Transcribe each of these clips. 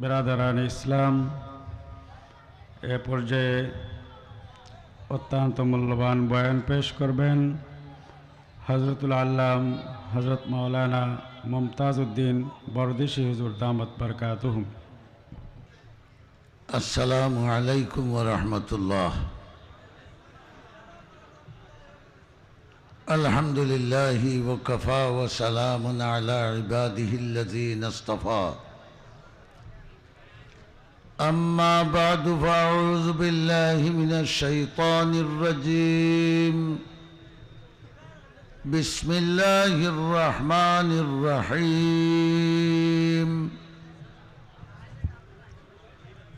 বেরাদারান ইসলাম এ পর্যায়ে অত্যন্ত মূল্যবান বয়ান পেশ করবেন হজরতুল আল্লাম হজরত মৌলানা মমতাজ উদ্দিন বরদেশি হুজুর দামত বরকাতুহুম আসসালামু আলাইকুম রহমতুল্লাহ الحمد لله وكفى وسلام على عباده الذين اصطفى أما بعد فأعوذ بالله من الشيطان الرجيم. بسم الله الرحمن الرحيم.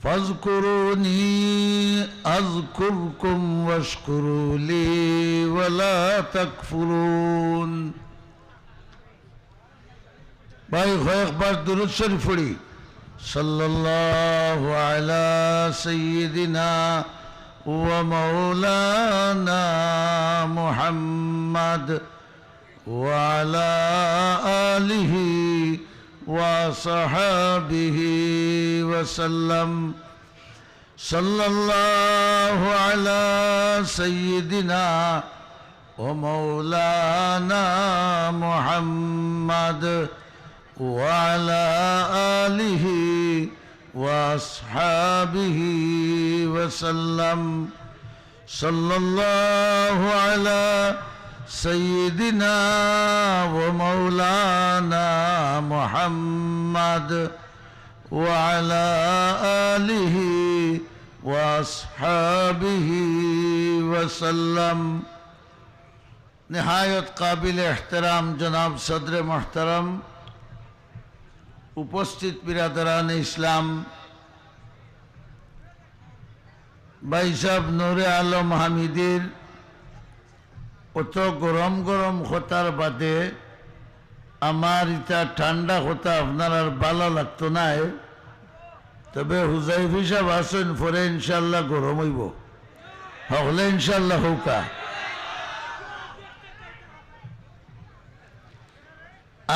فاذكروني أذكركم واشكروا لي ولا تكفرون. باي خيخ بار درود شرفوري صلى الله على سيدنا ومولانا محمد وعلى آله وصحابه وسلم. صلى الله على سيدنا ومولانا محمد وعلى آله وأصحابه وسلم. صلى الله على سيدنا ومولانا محمد وعلى آله وأصحابه وسلم. نهاية قابل احترام جناب صدر محترم. উপস্থিত বিরাদরান ইসলাম বাইসাব নূরে আলম হামিদের অত গরম গরম খতার বাদে আমার ইটা ঠান্ডা কথা আপনার আর ভালো লাগতো নাই। তবে হুজাইফ হিসাব আসেন পরে ইনশাল্লাহ গরম হইব। হলে ইনশাল্লাহ হৌকা।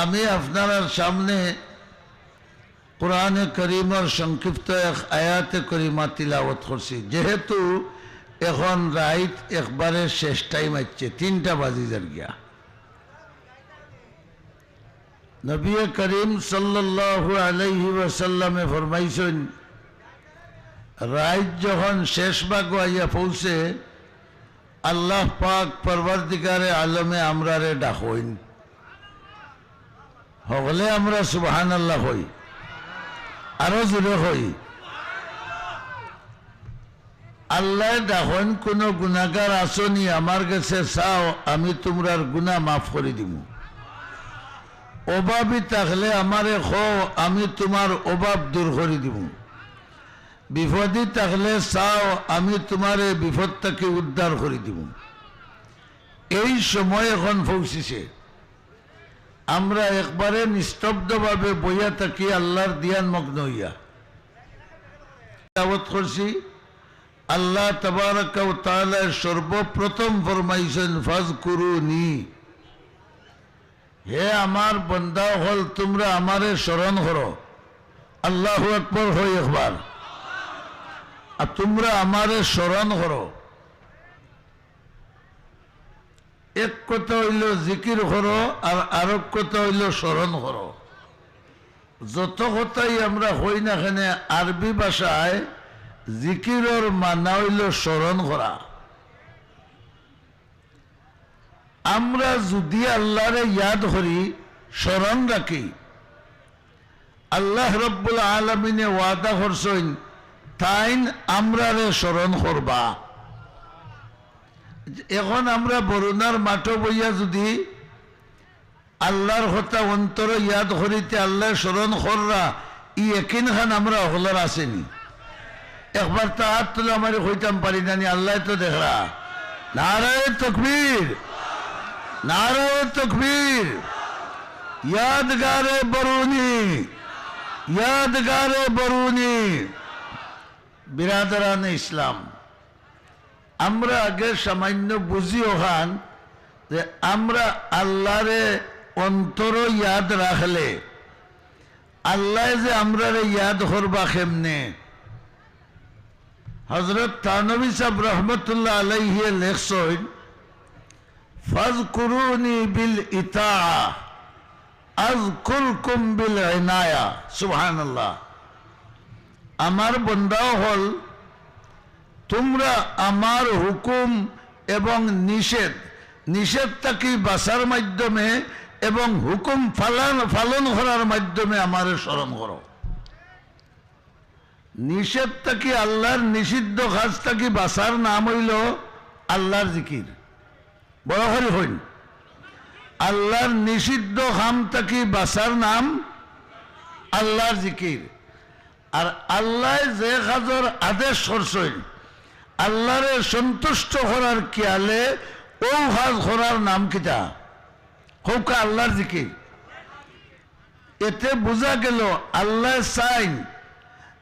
আমি আপনার সামনে কোরআনে করিমর সংক্ষিপ্ত এক আয়াতে করিমা তিলাওয়াত করছি যেহেতু এখন রাইত একবারে শেষ টাইম আছে তিনটা বাজি যার গিয়া নবী করিম সাল্লাল্লাহু আলাইহি ওয়াসাল্লামে ফরমাইছেন রাইত যখন শেষ ভাগ আইয়া পৌঁছে আল্লাহ পাক পরবর্তীকারে আলমে আমরারে ডাকইন হলে আমরা সুবহান আল্লাহ হই আরও জোরে হই। আল্লাহ দেখুন কোন গুণাগার আসনি, আমার কাছে চাও, আমি তোমরার গুণা মাফ করে দিব অভাবই থাকলে আমারে খো আমি তোমার অভাব দূর করে দিব বিপদই থাকলে চাও, আমি তোমার এই বিপদ থেকে উদ্ধার করে দিব এই সময় এখন পৌঁছিছে। আমরা একবারে নিস্তব্ধভাবে বইয়া থাকি আল্লাহর দিয়ান মগ্ন হইয়া। দাওয়াত করছি, আল্লাহ তালা সর্বপ্রথম ফরমাইছেন ফাজ করুনি হে আমার বন্দা, হল তোমরা আমারে স্মরণ করো। আল্লাহ একবার হই একবার। আর তোমরা আমারে স্মরণ করো। এক কথা হইল জিকির করো আর আরেক কথা হইল স্মরণ করো। যত কথাই আমরা হই না এখানে আরবি ভাষায় জিকিরর মানা হইল স্মরণ করা। আমরা যদি আল্লাহরে ইয়াদ করি, স্মরণ রাখি। আল্লাহ রব্বুল আলমিনে ওয়াদা করছেন, তাইন আমরারে স্মরণ করবা। এখন আমরা বরুণার মাঠে বইয়া যদি আল্লাহর কথা অন্তর ইয়াদ করিতে আল্লাহ স্মরণ কররা, ই একিন খান আমরা হলার আসেনি। একবার তো হাত তুলে আমার হইতাম পারি না আল্লাহ তো দেখরা। নারায় তকবীর নারায় তকবীর। ইয়াদগারে বরুনি ইয়াদগারে বরুনি বিরাদরান ইসলাম। আমরা আগে সামান্য বুঝি ওখান যে আমরা আল্লাহরে অন্তর ইয়াদ রাখলে, আল্লাহ যে আমরা ইয়াদ করবা কেমনে? হজরত তানবী সাহেব রহমতুল্লাহ আলাইহে লেখসইন ফাজ কুরুনি বিল ইতা আজ কুরকুম বিল ইনায়া। সুবহান আমার বন্দাও হল তোমরা আমার হুকুম এবং নিষেধ, নিষেধটাকে বাসার মাধ্যমে এবং হুকুম ফালান ফালন করার মাধ্যমে আমার স্মরণ করো। নিষেধটা কি আল্লাহর নিষিদ্ধ কাজটা কি বাসার নাম হইল আল্লাহর জিকির। বড় করে হইন। আল্লাহর নিষিদ্ধ খামটা কি বাসার নাম আল্লাহর জিকির। আর আল্লাহ যে কাজর আদেশ করছেন আল্লাহরে সন্তুষ্ট করার খেয়ালে ও কাজ করার নাম কিটা হোক আল্লাহর জিকির। এতে বোঝা গেল আল্লাহ চাইন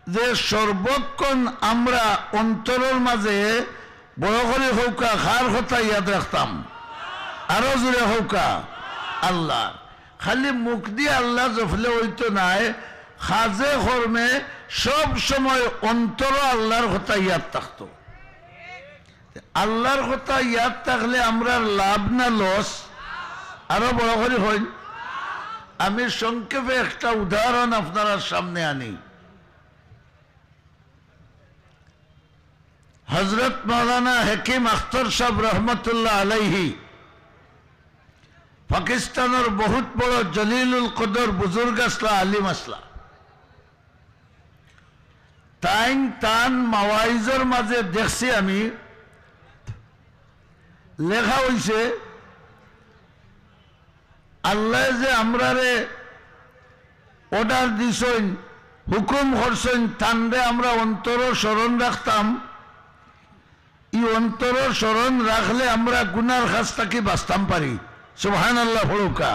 যে সর্বক্ষণ আমরা অন্তরের মাঝে বড় করে হৌকা খার কথা ইয়াদ রাখতাম। আরও জোরে হৌকা, আল্লাহ। খালি মুখ দিয়ে আল্লাহ জফলে হইতো নাই, খাজে কর্মে সব সময় অন্তর আল্লাহর হতা ইয়াদ থাকতো। আল্লাহর কথা ইয়াদ থাকলে আমরা লাভ না লস? আরও বড় করে হইন আমি সংক্ষেপে একটা উদাহরণ আপনার সামনে আনি। হজরত মৌলানা হেকিম আখতর সাহ রহমতুল্লাহ আলাইহি পাকিস্তানের বহুত বড় জলিলুল কদর বুজুর্গ আসলা, আলিম আসলা। তাইন তান মাওয়াইজর মাঝে দেখছি আমি লেখা হইছে, আল্লাহ যে আমরারে অর্ডার দিছেন, হুকুম করছেন, তানরে আমরা অন্তর স্মরণ রাখতাম। ই অন্তর স্মরণ রাখলে আমরা গুনার কাছ থেকে বাঁচতাম পারি। সুহান আল্লাহ ফড়ুকা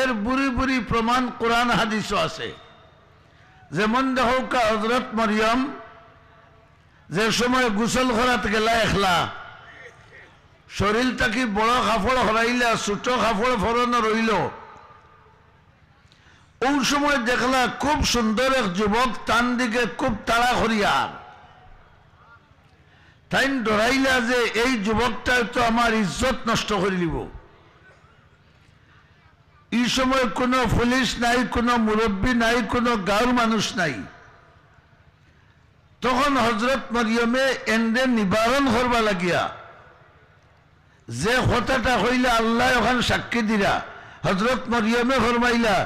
এর বুড়ি বুড়ি প্রমাণ কোরআন হাদিসও আছে। যেমন দেখৌকা হজরত মরিয়ম, যে সময় গোসল করাত গেলা একলা শরীরটাকে বড় কাপড় হরাইলা, ছোট কাপড় ফরানো রইল। ওই সময় দেখলা খুব সুন্দর এক যুবক তান দিকে খুব তাড়া করিয়ার তাই ডরাইলা যে এই যুবকটা তো আমার ইজ্জত নষ্ট করে দিব। এই সময় কোনো পুলিশ নাই, কোনো মুরব্বী নাই, কোনো গাঁর মানুষ নাই। তখন হজরত মরিয়মে এন্ডে নিবারণ করবা লাগিয়া যে কথাটা হইলে আল্লাহ ওখান সাক্ষী দিরা। হজরত মরিয়মে ফরমাইলা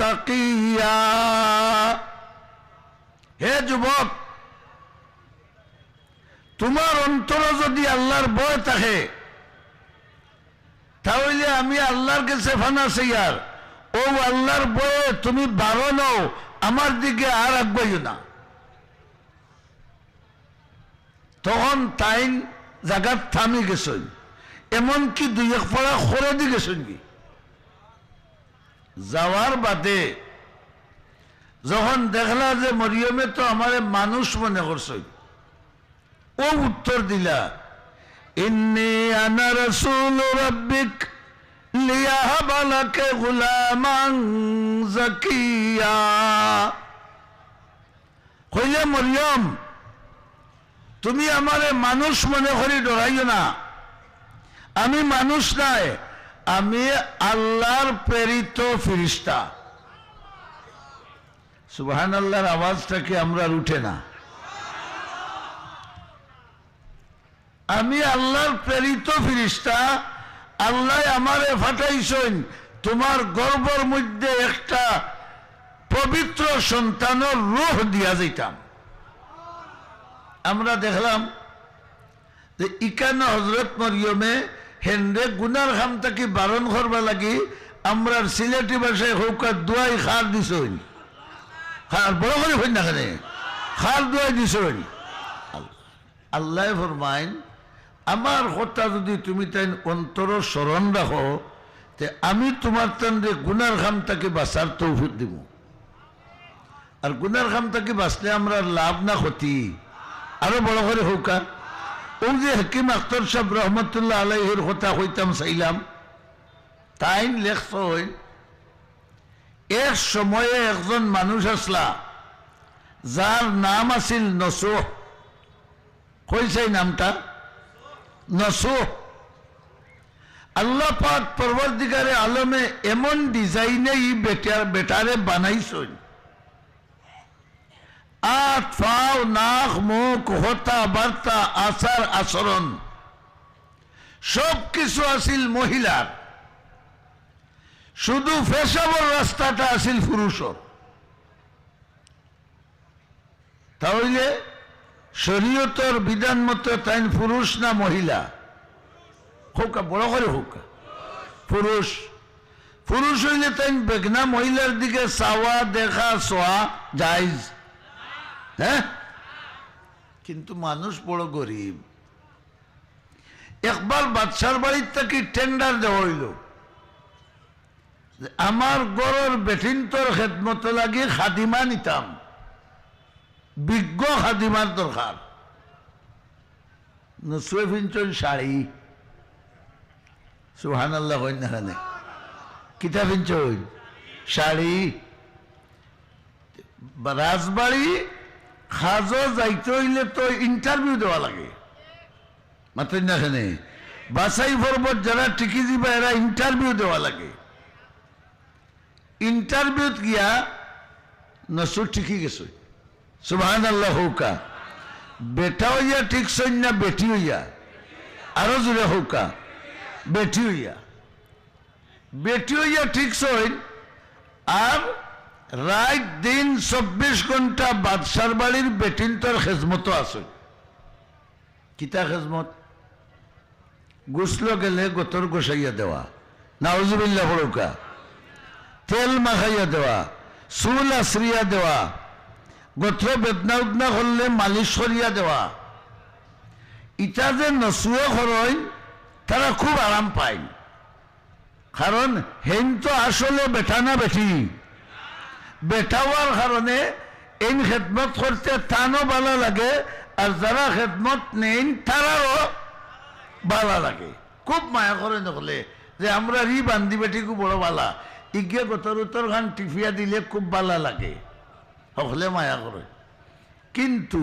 তাকিয়া। হে যুবক, তোমার অন্তর যদি আল্লাহর বয় থাকে, তাহলে আমি আল্লাহর কাছে ফানা আর ও আল্লাহর বয়ে তুমি বারো নও, আমার দিকে আর আগ্রহী না। তখন তাইন জায়গাত থামি গেছেন। এমনকি দুই এক পড়া খরে দি গেছেন কি? যাওয়ার বাদে যখন দেখলা যে মরিয়মে তো আমার মানুষ মনে করছে ও উত্তর দিলা, ইন্নি আনা রসুল রব্বিক জাকিয়া। মরিয়ম তুমি আমারে মানুষ মনে করি ডরাইও না। আমি মানুষ নাই, আমি আল্লাহর প্রেরিত ফিরিস্তা। সুবাহান আল্লাহর আওয়াজটা কি আমরা উঠে না? আমি আল্লাহর প্রেরিত ফিরিস্তা, আল্লাহ আমারে ফাটাইছেন। তোমার গর্বর মধ্যে একটা পবিত্র সন্তানের রূহ দিয়া যেতাম আমরা দেখলাম যে ইকান হজরত মরিয়মে হেন্ডে গুনার খামটাকে বারণ করবা লাগি আমরা সিলেটি ভাষায় হৌকা দুয়াই খার দিছ খার বড় করে হই না কেন খার দুয়াই দিছ আল্লাহ ফরমাইন, আমার কথা যদি তুমি তাই অন্তর স্মরণ রাখো, তে আমি তোমার তান্ডে গুনার খামটাকে বাঁচার তৌফিক দিব আর গুনার খামটাকে বাঁচলে আমরা লাভ না ক্ষতি। আরও বড় করে হৌকা। ও যে হাকিম আখতর সাহেব রহমতুল্লাহ আলাইহির কথা হইতাম চাইলাম, তাই লেখছ এক সময়ে একজন মানুষ আসলা, যার নাম আছিল নসুহ। কইছে নামটা? নসুহ। আল্লাহ পাক আলমে এমন ডিজাইনে ই বেটার বেটারে বানাইছেন। আট ফাও নাক মুখ হতা বার্তা আচার আচরণ। সব কিছু আছিল মহিলার। শুধু ফেসাবর রাস্তাটা আছিল পুরুষর। তাহলে শরীয়তর বিধান মতো তাই পুরুষ না মহিলা? হোকা, বড় করে হোকা। পুরুষ। পুরুষ হইলে তাই বেগনা মহিলার দিকে চাওয়া, দেখা শোয়া যাইজ হ্যাঁ? কিন্তু মানুষ বড় গরিব। একবার বাদশার বাড়ির থেকে টেন্ডার দেওয়া হইল। আমার গড়ের বেঠিন্তর খেদমত লাগি খাদিমা নিতাম। বিজ্ঞ খাদিমার দরকার। নসুয়ে ফিনচন শাড়ি। সুহান আল্লাহ হইন না খানে কিতা ফিনচন শাড়ি। রাজবাড়ি খাজো যাইতে হইলে তো ইন্টারভিউ দেওয়া লাগে। মাত্র না খানে বাসাই পর্বত যারা টিকি দিবা এরা ইন্টারভিউ দেওয়া লাগে। ইন্টারভিউত গিয়া নসু ঠিকই গেছে। সুবহান আল্লাহ হৌকা। বেটা হইয়া ঠিক না বেটি হইয়া আরও জোরে হৌকা। বেটি হইয়া বেটি হইয়া ঠিক সইন আর রাত দিন চব্বিশ ঘণ্টা বাদশার বাড়ির বেটিন তোর খেজমত আছে। কিতা খেজমত? গুসল গেলে গোতর গোসাইয়া দেওয়া। নাউজুবিল্লাহ হৌকা তেল মাখাইয়া দেওয়া। চুল আশ্রিয়া দেওয়া। গোত্র বেদনা উদনা করলে মালিশ করিয়া দেওয়া। ইটা যে নচুয়ে খরই তারা খুব আরাম পায়। কারণ হেন তো আসলে বেটা না বেটি। বেটা হওয়ার কারণে এই খেদমত করতে তানও ভালো লাগে আর যারা খেদমত নেই তারাও ভালো লাগে। খুব মায়া করে নকলে যে আমরা রি বান্ধি বেটিকু বড় বালা। ইগে গোতর উত্তর খান টিফিয়া দিলে খুব ভালো লাগে। সকলে মায়া করে কিন্তু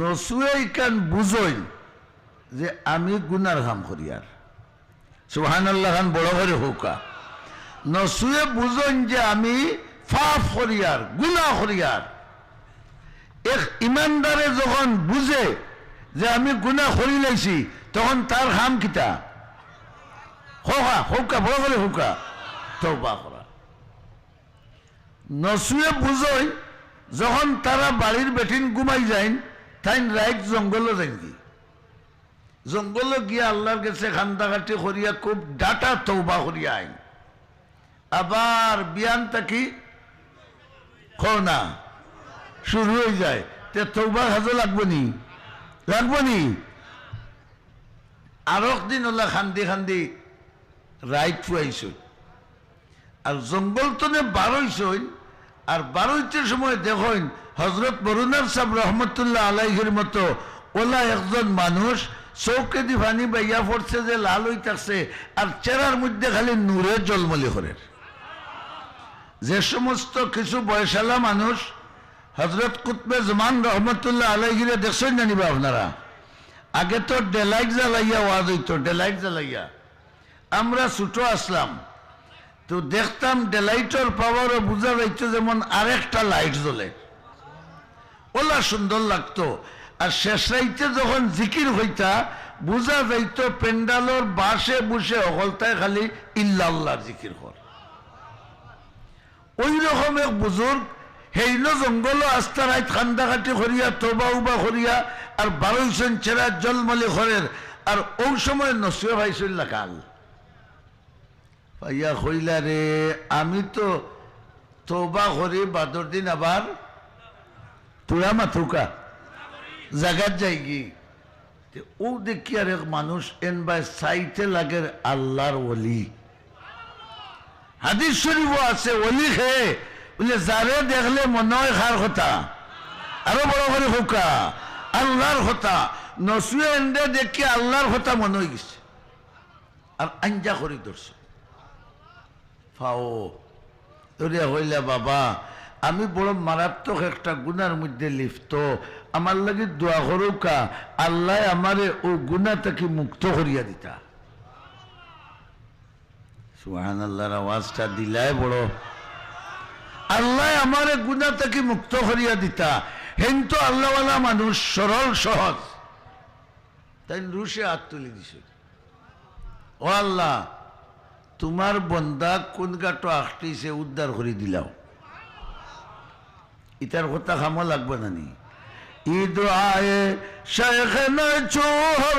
নচুয়ে ইকান বুঝই যে আমি গুনার কাম করি আর সুহান খান বড় করে হৌকা। নচুয়ে বুঝইন যে আমি ফাফ করিয়ার গুনা করিয়ার এক ইমানদারে যখন বুঝে যে আমি গুনা করি লাইছি, তখন তার হাম কিতা? হোকা হৌকা, বড় করে হৌকা। তৌবা করা। নসুয়ে বুঝই, যখন তারা বাড়ির বেটিন ঘুমাই যায় তাই রাইট জঙ্গলে যাই কি জঙ্গলে গিয়া আল্লাহর কাছে খান্দাঘাটি করিয়া খুব ডাটা তৌবা করিয়া আইন। আবার বিয়ান তাকি খো না শুরু হয়ে যায়। তে তৌবা হাজো লাগবো নি? লাগবো নি? আর দিন ওলা খান্দি খান্দি রাইট ফুয়াইছ আর জঙ্গল তো নে বারোইছইন আর বারোইতের সময় দেখইন হজরত বরুণার সাহেব রহমতুল্লাহ আলাইহির মতো ওলা একজন মানুষ চৌকে দি পানি বাইয়া পড়ছে যে লাল হইতাছে, আর চেরার মধ্যে খালি নূরে জলমলি করে যে সমস্ত কিছু বয়সালা মানুষ হজরত কুতবে জমান রহমতুল্লাহ আলাইহিরে দেখছেন না নিবা আপনারা? আগে তো ডেলাইট জ্বালাইয়া ওয়াজ হইতো, ডেলাইট জ্বালাইয়া। আমরা ছুটো আসলাম, তো দেখতাম ডেলাইটের পাওয়ারও বোঝা যাইতো যেমন আরেকটা লাইট জ্বলে। ওলা সুন্দর লাগতো। আর শেষ রাইতে যখন জিকির হইতা, বোঝা যাইতো পেন্ডালোর বাসে বসে অকলতায় খালি ইল্লাল্লাহর জিকির কর। ওই রকম এক বুজুর্গ, হেইল জঙ্গল আস্তা রাইত খান্দাকাটি করিয়া, তোবা উবা করিয়া, আর বারোই বারোইশন চেরা জলমলি ঘরের, আর ওই সময় নসিয়া ভাইছিল কাল। পাইয়া কইলা রে, আমি তো তোবা করি, বাদর দিন আবার তুরা মাথুকা, জাগাত যাই কি ও দেখি আর এক মানুষ এন বাই সাইতে লাগে আল্লাহর ওলি। হাদিস শরীফ আছে, ওলি খেয়ে, বলে, যারে দেখলে মনে হয় খার কথা, আরও বড় করে হোকা, আল্লাহর কথা, নসুয়ে এন্ডে দেখি আল্লাহর কথা মনে হয়ে গেছে। আর আঞ্জা করে ধরছে। ফাও তোরে হইলে বাবা, আমি বড় মারাত্মক একটা গুনার মধ্যে লিপ্ত, আমার লাগে দোয়া করুকা আল্লাহ আমারে ও গুণা তাকে মুক্ত করিয়া দিতা। সুহান আওয়াজটা দিলাই বড়। আল্লাহ আমারে গুণা থেকে মুক্ত করিয়া দিতা। হেন তো আল্লাহওয়ালা মানুষ সরল, সহজ। তাই রুশে হাত তুলে দিছে। ও আল্লাহ, তোমার বন্দা কোন গাটো আখটিছে উদ্ধার করে দিলাও। ইতার কথা খামো লাগবে না নি। দোয়ায়ে শেখ চোহর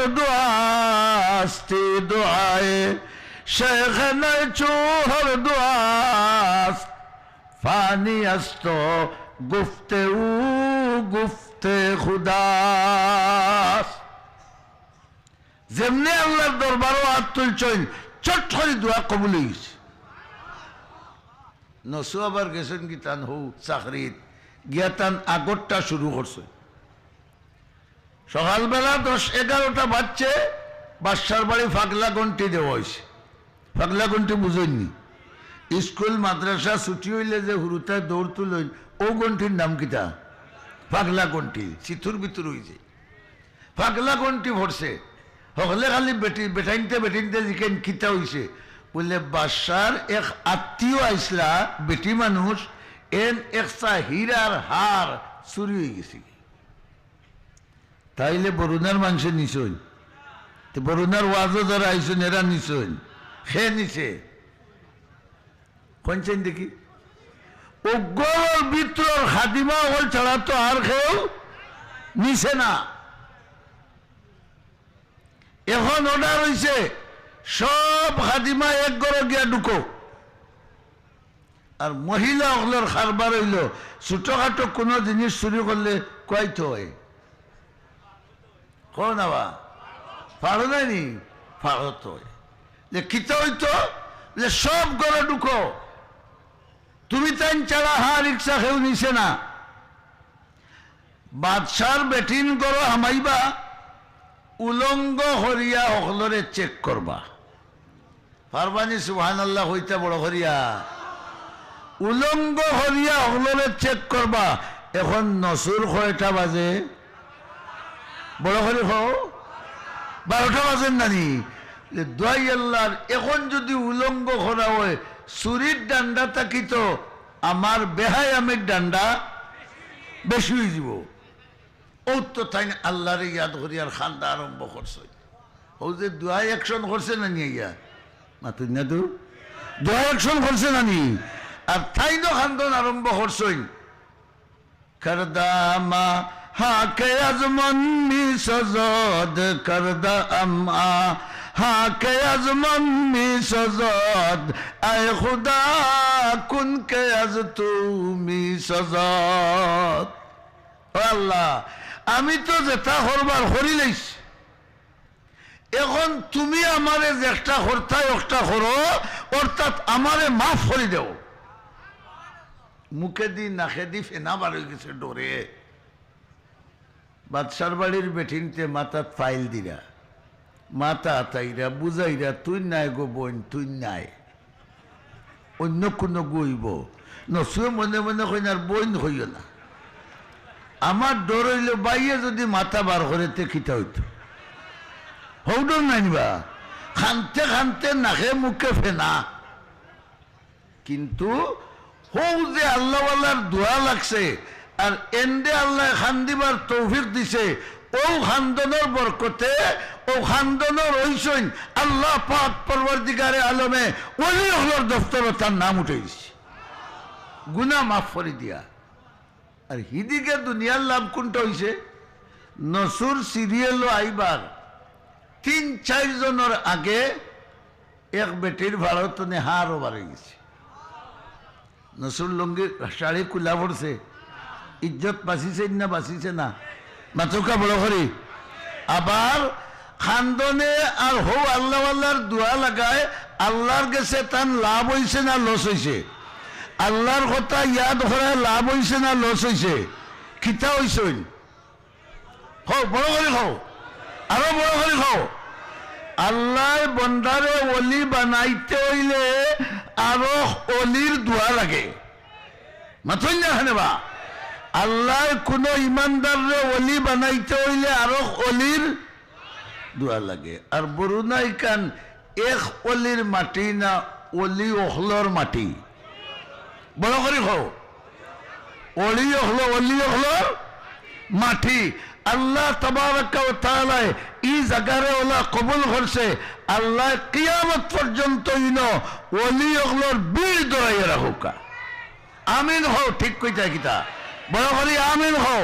দোয়ায়ে শেখ চোহর দোয়াস্ত ফানি আস্ত গুফতে উ গুফতে খুদাস। যেমনি আল্লাহর দরবারও হাত তুলছেন, চট করে দোয়া কবুল হয়েছে নসু আবার গেছেন কি তান হৌ চাকরিত, গিয়া আগরটা শুরু করছে। সকালবেলা দশ এগারোটা বাজছে, বাদশার বাড়ি ফাগলা ঘন্টি দেওয়া হয়েছে ফাগলা ঘন্টি বুঝেননি স্কুল, মাদ্রাসা ছুটি হইলে যে হুরুতায় দৌড় তুলইন ও ঘন্টির নাম কিতা? পাগলা ঘন্টি চিথুর ভিতর হয়েছে পাগলা ঘন্টি ভরছে। হকলে খালি বেটি বেটাইনতে বেটিনতে জিকেন কিতা হইছে। বলে, বাদশার এক আত্মীয় আইসলা, বেটি মানুষ, এন একসা হীরার হার চুরি হয়ে গেছে তাইলে বরুণার মানুষে নিছই তো বরুণার ওয়াজও যারা আইসেন এরা নিছই সে নিছে কোনছেন দেখি। উগ্র ভিতর খাদিমা হল ছাড়া তো আর কেউ নিছে না। এখন অর্ডার হয়েছে সব খাদিমা এক গড় গিয়া ঢুকো। আর মহিলা হলের খারবার হইল, ছোটখাটো কোনো জিনিস চুরি করলে কয়তো হয়? কোন আবা পারো নাই নি? পারত হয়। যে কিতা হইতো? যে সব গড়ে ঢুকো। তুমি তাই চালা হা রিক্সা খেউ নিছে না। বাদশার বেটিন গড় হামাইবা, উলঙ্গ হরিয়া সকলরে চেক করবা। পারবানি সুহান আল্লাহ হইতে বড় হরিয়া। উলঙ্গ হরিয়া সকলরে চেক করবা। এখন নসুর কয়টা বাজে? বড় হরি হও। বারোটা বাজেন নানি। দোয়াই আল্লাহর, এখন যদি উলঙ্গ করা হয় চুরির ডান্ডা থাকিত আমার বেহাই আমের ডান্ডা বেশি হয়ে যাব। ও তো তাই আল্লাহর ইয়াদ করিয়ার খান্দা আরম্ভ করছে। ও যে দোয়াই অ্যাকশন করছে না নিয়ে ইয়া মাতুন না তো দোয়াই অ্যাকশন করছে না নি? আর তাই তো খান্দন আরম্ভ করছই করদামা হাকে আজমন সজদ, করদা আমা হাকে আজমন মি সজদ আয় খুদা কুন কে আজ তুমি সজদ ও আল্লাহ, আমি তো যেটা করবার করি লাইছি। এখন তুমি আমারে যেটা হরতায় একটা করো অর্থাৎ আমারে মাফ করে দেও। মুখে দি, নাখে দি, ফেনা বার গেছে ডোরে। বাদশার বাড়ির বেঠিনতে মাথাত ফাইল দিরা। মাথা তাইরা বুঝাইরা তুই নাই গো বোন তুই নাই অন্য কোনো গইব। নসুয়ে মনে মনে কই না আর বোন হইও না। আমার ডর হইল বাইয়ে যদি মাথা বার করে তে খিতা হইতো। হৌডর নাইবা খানতে খানতে নাকে মুখে ফেনা। কিন্তু হৌ যে আল্লাহওয়ালার দোয়া লাগছে আর এন্ডে আল্লাহ খান্দিবার তৌফিক দিছে ও খান্দনের বরকতে ও খান্দনের ঐসইন আল্লাহ পাক পরবর্তীকারে আলমে ওলি হলর দফতর তার নাম উঠে গেছে। গুনা মাফ করে দিয়া। আর হিদিকে দুনিয়ার লাভ কোনটা হইছে? নসুর সিরিয়াল আইবার। তিন, চার জনের আগে এক বেটির ভারতনে হারও বাড়ে গেছে। নসুর লঙ্গির শাড়ি কুলা পড়ছে। ইজ্জত বাঁচিছে না বাঁচিছে না? মাতুকা বড় করি। আবার খান্দনে আর হৌ আল্লাহ আল্লাহর দোয়া লাগায়, আল্লাহর গেছে তার লাভ হইছে না লস হইছে? আল্লাহর কথা ইয়াদ করায় লাভ হইছে না লস হইছে? খিতা হইছে হৌ বড় করে হও। আরও বড় করে খাও আল্লাহ বন্দারে অলি বানাইতে হইলে আরও অলির দোয়া লাগে। মাথুন না হানেবা আল্লাহ কোন ইমানদাররে অলি বানাইতে হইলে আরও অলির দোয়া লাগে। আর বরুণাই কান এক অলির মাটি না অলি অহলর মাটি? বড় করে খাও অলি অহলো, অলি অহলর মাটি। আল্লাহ তবারকা ও ই জাগারে ওলা কবুল করছে। আল্লাহ কিয়ামত পর্যন্ত ইন ওলি ওগুলোর বীর দরাইয়া রাখুকা। আমিন হও, ঠিক কইতা কিতা? বড় করি আমিন হও।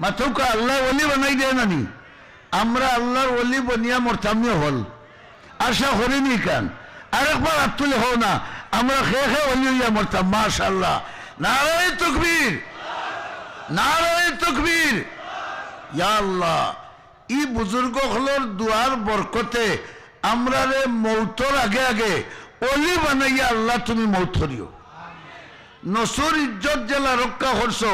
মাথুকা আল্লাহ অলি বানাই দে নানি আমরা আল্লাহর অলি বনিয়া মরতামিও হল। আশা করিনি কান? আরেকবার হাত তুলে হও না। আমরা খেয়ে খেয়ে অলি হইয়া মরতাম মাশাল্লাহ নারায় তকবীর। নারায় তকবীর। ইয়া আল্লাহ, ই বুজুর্গ হলর দুয়ার বরকতে আমরা রে মৌতর আগে আগে অলি বানাইয়া আল্লাহ তুমি মৌত করিও নসর ইজ্জত জেলা রক্ষা করছ।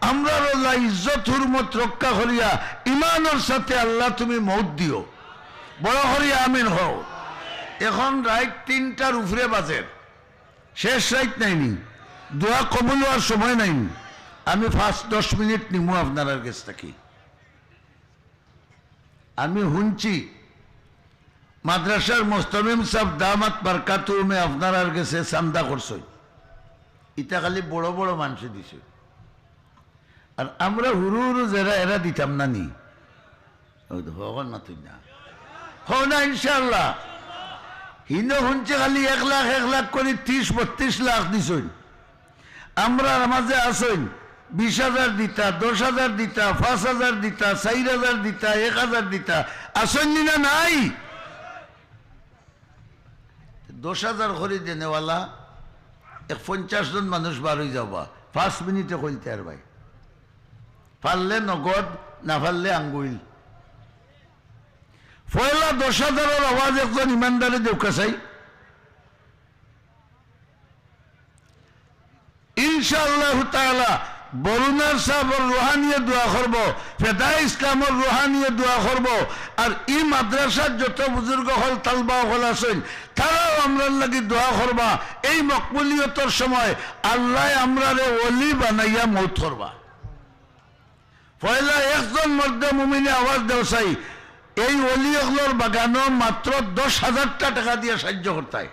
আমরা আল্লাহ ইজ্জত, হুরমত রক্ষা করিয়া ইমানের সাথে আল্লাহ তুমি মত দিও। বড় করিয়া আমিন হও। এখন রাইট তিনটার উপরে বাজের শেষ রাইট নাইনি। দোয়া কবুল হওয়ার সময় নাইনি। আমি ফার্স্ট দশ মিনিট নিমু আপনার কাছ থাকি। আমি শুনছি, মাদ্রাসার মোস্তমিম সাহেব দামাত বারকাতুমে আপনার কাছে চান্দা করছে ইটা খালি বড় বড় মানুষ দিছে। আর আমরা হুরু হুরু যারা, এরা দিতাম না নি। ইনশাল্লাহ হিন্দু শুনছে খালি এক লাখ এক লাখ করে ত্রিশ, বত্রিশ লাখ দিছই আমরা মাঝে আসইন বিশ হাজার দিতা, দশ হাজার দিতা, পাঁচ হাজার দিতা, চার হাজার দিতা, এক হাজার দিতা। আসেননি না নাই? দশ হাজার করে দেনেওয়ালা এক পঞ্চাশ জন মানুষ বার হয়ে যাবা পাঁচ মিনিটে কইতে আর ভাই। পারলে নগদ, না পারলে আঙ্গুল। পয়লা দশ হাজারের আওয়াজ একজন ইমানদারে দেখা চাই। ইনশাআল্লাহ তাআলা বরুণার সাহেবর রুহানিয়ে দোয়া করব, ফেদা ইসলামর রুহানিয়ে দোয়া করব, আর ই মাদ্রাসার যত বুজুর্গ হল, তালবা হল আছেন, তারাও আমরা লাগি দোয়া করবা। এই মকবুলিয়তর সময় আল্লাহ আমরারে অলি বানাইয়া মৌত করবা। পয়লা একজন মধ্যে মুমিনে আওয়াজ দেও চাই, এই অলি অগলোর বাগানো মাত্র দশ হাজারটা টাকা দিয়ে সাহায্য করতে হয়।